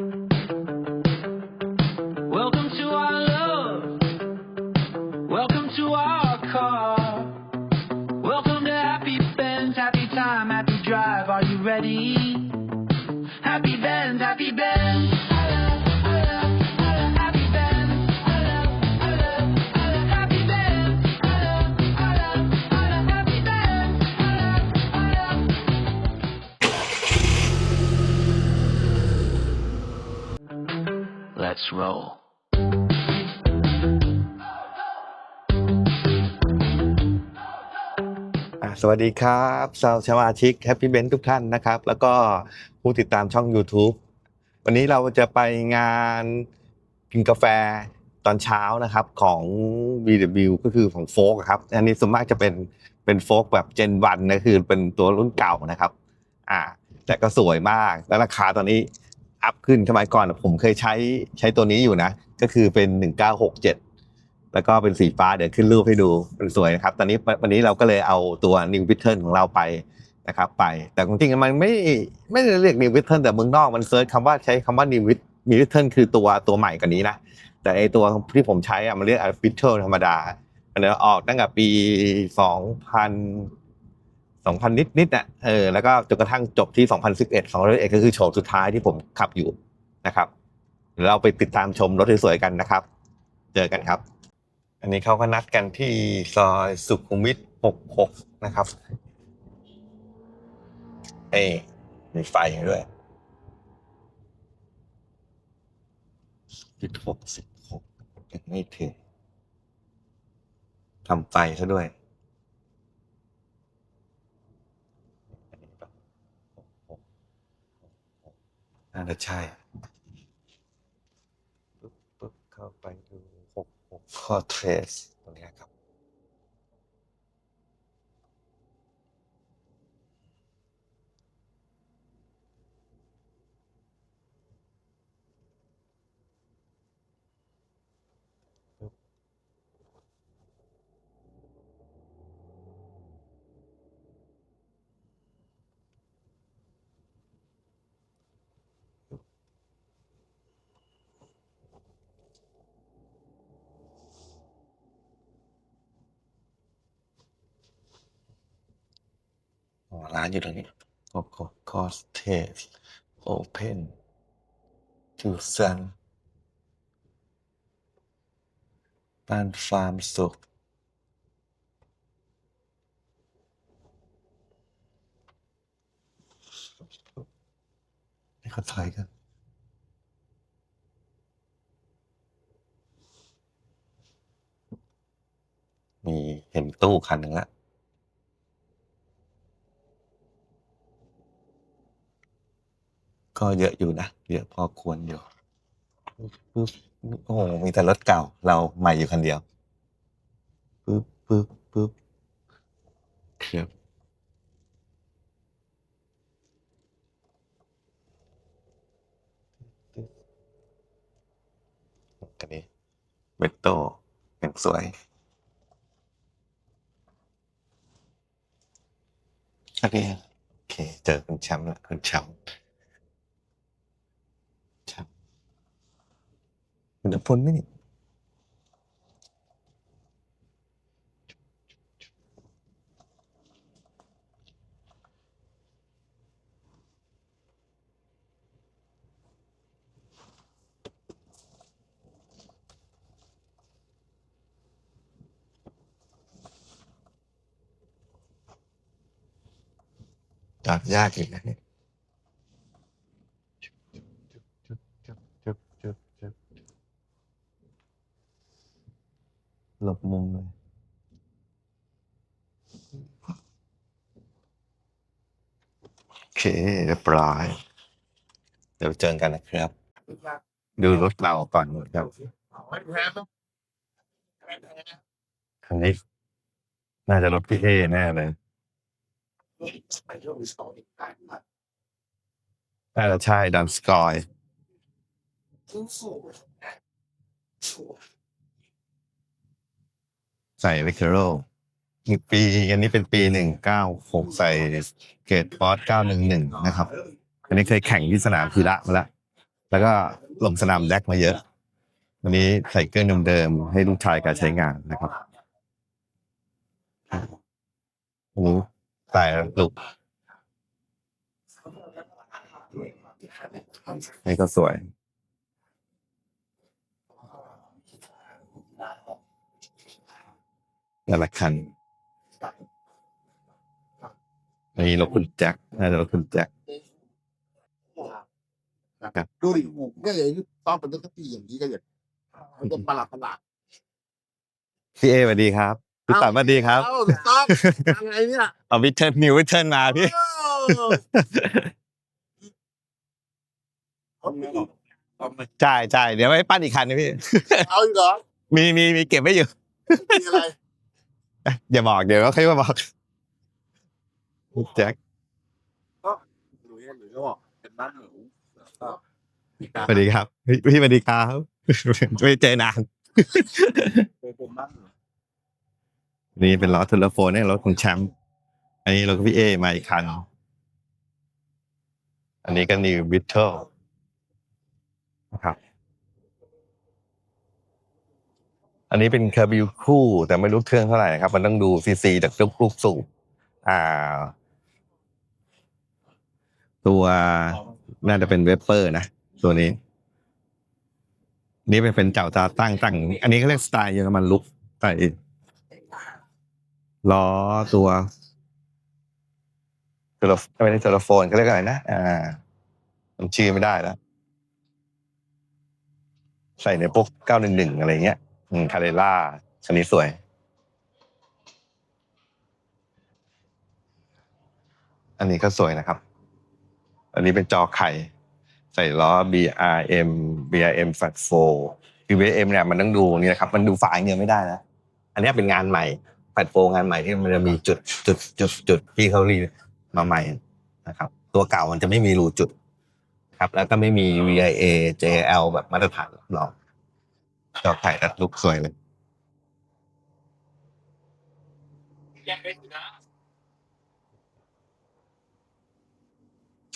Welcome to our love. Welcome to our car. Welcome to Happy Bends, happy time, happy drive. Are you ready? Let's roll. สวัสดีครับชาวสมาชิกแฮปปี้เบนทุกท่านนะครับ แล้วก็ผู้ติดตามช่อง YouTube วันนี้เราจะไปงานกินกาแฟตอนเช้านะครับของ VW ก็คือของโฟกครับ อันนี้ส่วนมากจะเป็นเป็นโฟกแบบเจนวันนะคือเป็นตัวรุ่นเก่านะครับ อ่า แต่ก็สวยมากแล้วราคาตอนนี้ อัพขึ้นสมัยก่อนผมเคยใช้ใช้ตัวนี้อยู่นะ ก็คือเป็น1967แล้วก็เป็นสีฟ้าเดี๋ยวขึ้นรูปให้ดูเป็นสวยนะครับ ตอนนี้วันนี้เราก็เลยเอาตัว New b i t t e r ของเราไปนะครับไป แต่จริงๆมันไม่ไม่ได้เรียก New b i t t e r แต่เมืองนอกมันเซิร์ชคำว่าใช้คำว่า New b i t New b i t t e r คือตัวตัวใหม่กว่านี้นะ แต่ไอตัวที่ผมใช้อะมันเรียก b i t t e r ธรรมดามันออกตั้งแต่ปี2000 2000 นิดนิดๆอะเออแล้วก็จนกระทั่งจบที่ 2011 2011ก็คือโฉมสุดท้ายที่ผมขับอยู่นะครับเดี๋ยวเราไปติดตามชมรถสวยๆกันนะครับ เจอกันครับ อันนี้เขาก็นัดกันที่ซอยสุขุมวิท 66 นะครับเอ้มีไฟด้วยวิท66ยังไม่ถึงทำไฟซะด้วย น่าจะใช่ปึ๊บปึ๊บเข้าไปดูหกหกข้อเทรสตรงเนี้ยครับ ปึ๊บอ๋อ ร้านอยู่ตรงนี้หกหกคอสเทสโอเพนทูซันบ้านฟาร์มสุขนี่เขาถอยกันมีเห็นตู้คันหนึ่งละ ก็เยอะอยู่นะเยอะพอควรอยู่ปึ๊บโอ้โหมีแต่รถเก่า เราใหม่อยู่คันเดียวปึ๊บปึ๊บปึ๊บครับกันนี้เวตโต้อย่างสวยโอเคโอเค เจอคุณแชมป์ล้วคุณแชมป์แชมป์ คุณจะพ้นไหมนี่จอดยากอีกนะเนี่ยหลบมุมเลย โอ เคเรียบร้อยเดี๋ยวเจอกันนะครับ ดูรถเราก่อนครับคันนี้น่าจะรถพี่เอแน่เลยน่าจะใช่ดันสกอยใส่เวคโร ปีอันนี้เป็นปีหนึ่งเก้าหกใส่เกตฟอร์ดเก้าหนึ่งหนึ่งนะครับ อันนี้เคยแข่งที่สนามพีระมาแล้วแล้วก็ลงสนามแดกมาเยอะ วันนี้ใส่เครื่องเดิมๆให้ลูกชายการใช้งานนะครับโอ้โหใส่ลูกนี่ก็สวยนั่นละคัน นี่รถคุณแจ็คน่าจะรถคุณแจ็คครับ ดูดิผมก็เลยต้องเป็นต้นปีอย่างนี้ก็อย่างมันจะประหลาดประหลาดพี่เอสวัสดีครับพี่ตัดสวัสดีครับเอ้าถูกต้องยังไงเนี่ยเอาวิเทิร์นนิววิเทิร์นมาพี่เอ้าเอาอีกเหรอใช่ใช่เดี๋ยวไว้ปั้นอีกคันนะพี่ เอาอีกเหรอมีมีมีเก็บไว้อยู่ มีอะไร อย่าบอกเดี๋ยวเขาค่อยมาบอก แจ็คหรือหรือก็บอกเป็นบ้านหนูก็มีการสวัสดีครับพี่พี่สวัสดีครับไม่เจอนานเป็นบ้านหนูนี่เป็นล้อเทเลโฟนเนี่ยรถของแชมป์อันนี้รถของพี่เอมาอีกคันอันนี้ก็นิวบิทเทิลนะครับ อันนี้เป็นเคอร์บิวคู่แต่ไม่รู้เครื่องเท่าไหร่นะครับ มันต้องดูซีซีจากลูกลูกสูบอ่า ตัวน่าจะเป็นเวเปอร์นะ ตัวนี้ นี่เป็นเป็นเจ้าตาตั้งตั้ง อันนี้ก็เรียกสไตล์เยอรมันลุกใส่ล้อตัวเทเลไม่ได้เทเลโฟนเขาเรียกอะไรนะอ่าจำชื่อไม่ได้แล้ว ใส่ในพวกเก้าหนึ่งหนึ่งอะไรเงี้ยอืมคาเรล่าคันนี้สวย อันนี้ก็สวยนะครับ อันนี้เป็นจอไข่ ใส่ล้อ BRM BRM Fat 4คือ BRM เนี่ยมันต้องดูนี่นะครับ มันดูฝาอย่างเดียวไม่ได้นะ อันนี้เป็นงานใหม่ Fat 4งานใหม่ที่มันจะมีจุดจุดจุดจุดที่เขารีมาใหม่นะครับ ตัวเก่ามันจะไม่มีรูจุดครับ แล้วก็ไม่มี VIA JL แบบมาตรฐานหรอกจอไข่ตัดลุกสวยเลย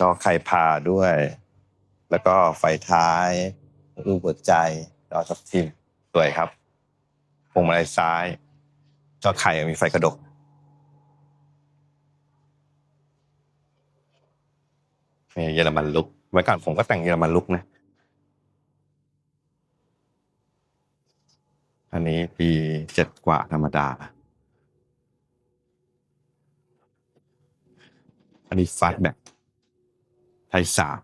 จอไข่ผ่าด้วย แล้วก็ไฟท้าย รูปหัวใจจอสับทิมสวยครับพวงมาลัยซ้าย จอไข่มีไฟกระดกนี่เยอรมันลุกไว้ก่อนผมก็แต่งเยอรมันลุกนะอันนี้ปีเจ็ดกว่าธรรมดา อันนี้ฟาสแบ็ก ไทยสาม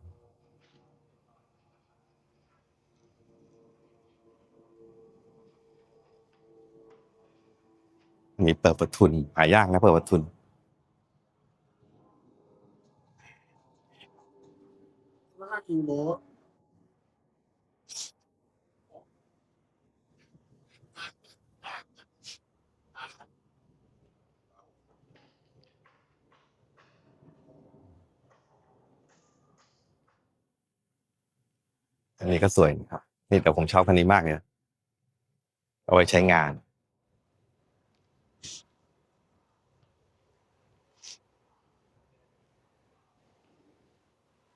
นี่เปิดประทุนหายากนะเปิดประทุน ว่ากินโบ อันนี้ก็สวยนะครับ นี่แต่ผมชอบคันนี้มากเลยนะเอาไว้ใช้งาน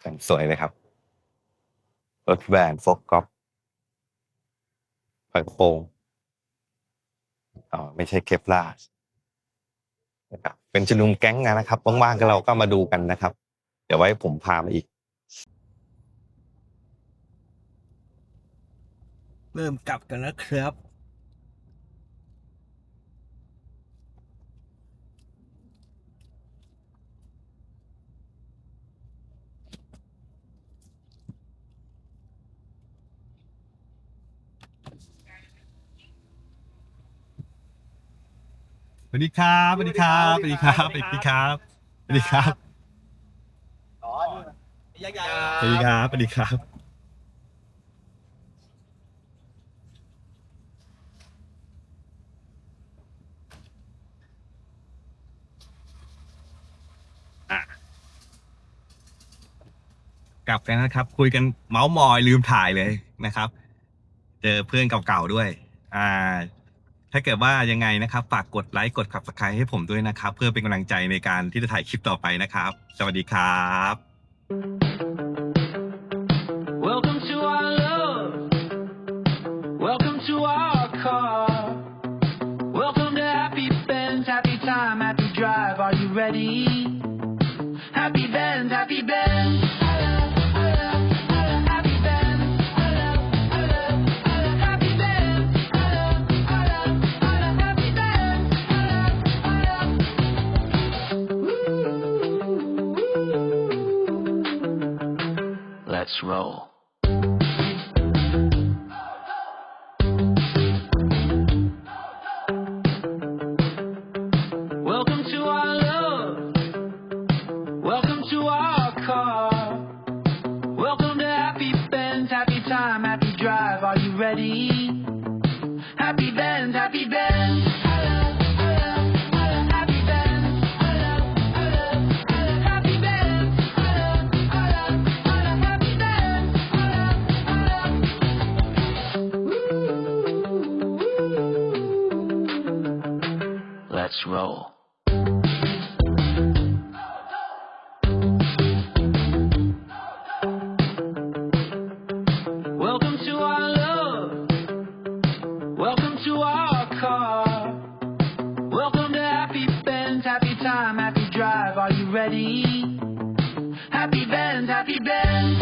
แต่งสวยเลยครับ รถแวนโฟกกอฟไฟโปรงอ๋อไม่ใช่เคปลาร์นะครับเป็นชุมนุมแก๊งนะครับว่างๆก็เราก็มาดูกันนะครับ เดี๋ยวไว้ผมพามาอีก เริ่มกลับกันแล้วครับ สวัสดีครับสวัสดีครับสวัสดีครับสวัสดีครับสวัสดีครับสวัสดีครับสวัสดีครับ ลับกันนะครับ คุยกันเมาส์มอยลืมถ่ายเลยนะครับ เจอเพื่อนเก่าๆด้วย อ่า ถ้าเกิดว่ายังไงนะครับฝากกดไลค์กดขับสกายให้ผมด้วยนะครับ เพื่อเป็นกำลังใจในการที่จะถ่ายคลิปต่อไปนะครับ สวัสดีครับ ready? Roll. Roll. Welcome to our love. Welcome to our car. Welcome to Happy Bend, happy time, happy drive. Are you ready? Happy Bend, Happy Bend.